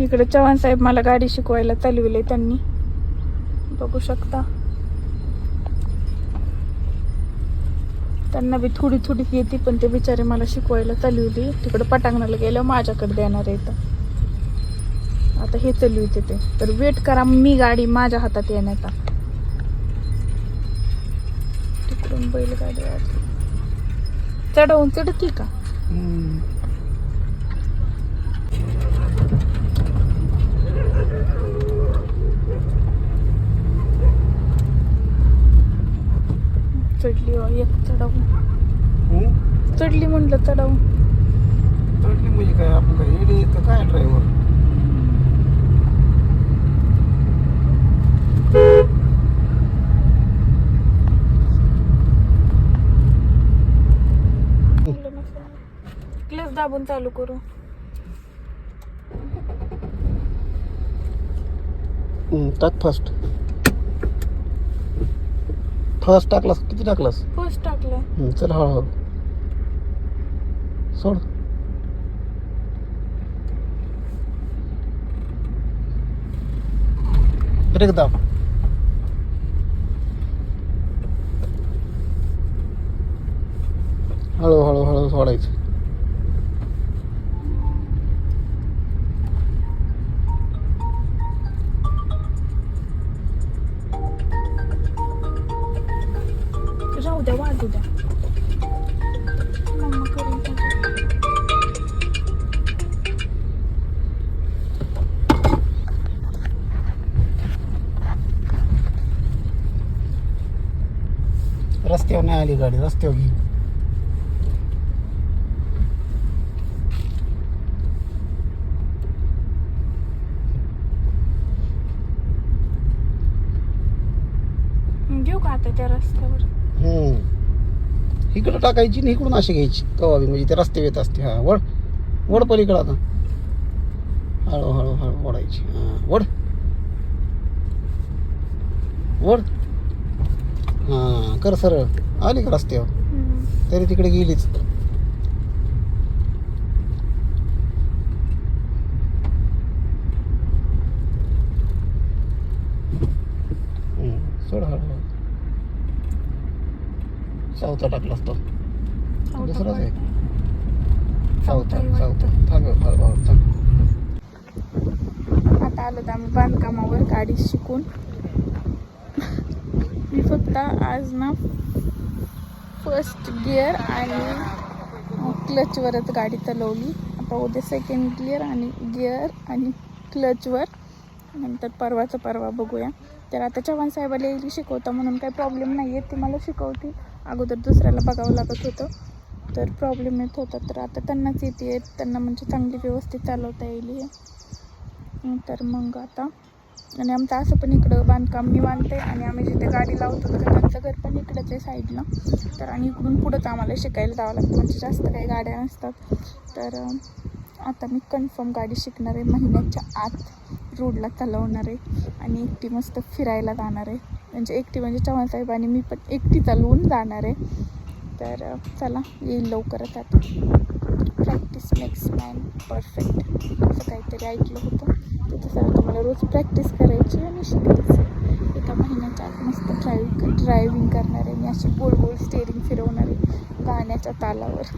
इकडे चव्हाण साहेब मला गाडी शिकवायला चालविले त्यांनी. बघू शकता. त्यांना बी थोडी थोडी येते पण ते बिचारे मला शिकवायला चालविली. तिकडे पटांगणाला गेलं माझ्याकडे देणार आहे तर आता हे चालविते ते. तर वेट करा मी गाडी माझ्या हातात येण्याचा तिकडून बैलगाडी आली. चढवून चढती का? चढली हो, एक चढवून. चढली म्हणलं चढवून. चढली म्हणजे काय आपण काय येडे येतं काय ड्रायव्हर क्लच दाबून चालू करू. टाक फास्ट फास्ट टाकलास? किती टाकलास? फर्स्ट टाकलं. चल हळूहळू. सोड. ब्रेक दाब. हळू हळू हळू सोडायचं. राहू द्या. वाजू द्या. रस्त्यावर नाही आली गाडी रस्त्यावर घे घेऊ का आता त्या रस्त्यावर? इकडं टाकायची आणि इकडून अशी घ्यायची. कवा बी म्हणजे ते रस्ते येत असते. हा वड वड पलीकडं आता. हळू हळू हळू ओढायची. हा वड वड हा कर सरळ. आली का रस्त्यावर. तरी तिकडे गेलीच. सोड हळू दुसराच आहे. हळू थांब आता आलो तर आम्ही बांधकामावर गाडी शिकून. मी फक्त आज ना फर्स्ट गिअर आणि क्लचवरच गाडी चालवली. आता उद्या सेकंड गिअर आणि गिअर आणि क्लचवर नंतर परवाचं परवा बघूया. तर आता चव्हाण साहेबाला येईल शिकवता म्हणून काही प्रॉब्लेम नाही आहे ती मला शिकवतील. अगोदर दुसऱ्याला बघावं लागत होतं. तर प्रॉब्लेम येत होता. तर आता त्यांनाच येते त्यांना म्हणजे चांगली व्यवस्थित चालवता येईल हे. तर मग आता. आणि आमचं असं पण इकडं बांधकाम निवांत आहे. आणि आम्ही जिथे गाडी लावतो तर त्यांचं घर पण इकडंच आहे साईडला. तर आणि इकडून पुढंच आम्हाला शिकायला जावं लागतं. म्हणजे जास्त काही गाड्या नसतात. तर आता मी कन्फर्म गाडी शिकणार आहे महिन्याच्या आत. रोडला चालवणार आहे आणि एकटी मस्त फिरायला जाणार आहे. म्हणजे एकटी म्हणजे चव्हाणसाहेब आणि मी पण एकटी चालवून जाणार आहे. तर चला येईल लवकरच आता. प्रॅक्टिस मेक्स मॅन परफेक्ट असं काहीतरी ऐकलं होतं. तर तसं तुम्हाला रोज प्रॅक्टिस करायची आणि शिकायची. एका महिन्याच्या आत मस्त ड्रायव्हिंग ड्रायव्हिंग करणार आहे. मी अशी गोल गोल स्टेअरिंग फिरवणार आहे गाण्याच्या तालावर.